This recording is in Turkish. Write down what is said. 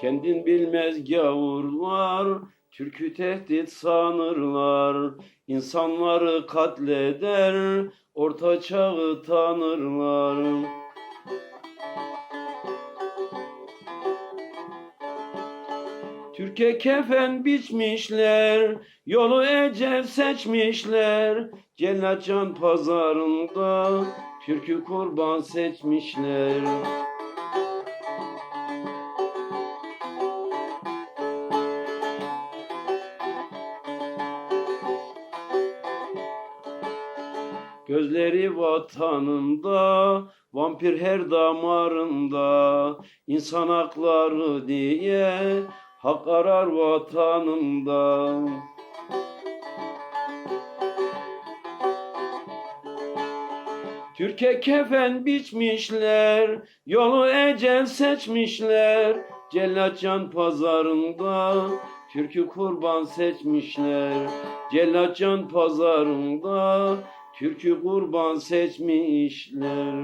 Kendin bilmez gavurlar, Türk'ü tehdit sanırlar. İnsanları katleder, orta çağı tanırlar. Türkiye kefen biçmişler, yolu ecel seçmişler. Cellat can pazarında Türk'ü kurban seçmişler. Gözleri vatanında, vampir her damarında, insan hakları diye hak arar vatanında. Türkiye kefen biçmişler, yolu ecel seçmişler. Cellat can pazarında, Türk'ü kurban seçmişler. Cellat can pazarında, Türk'ü kurban seçmişler.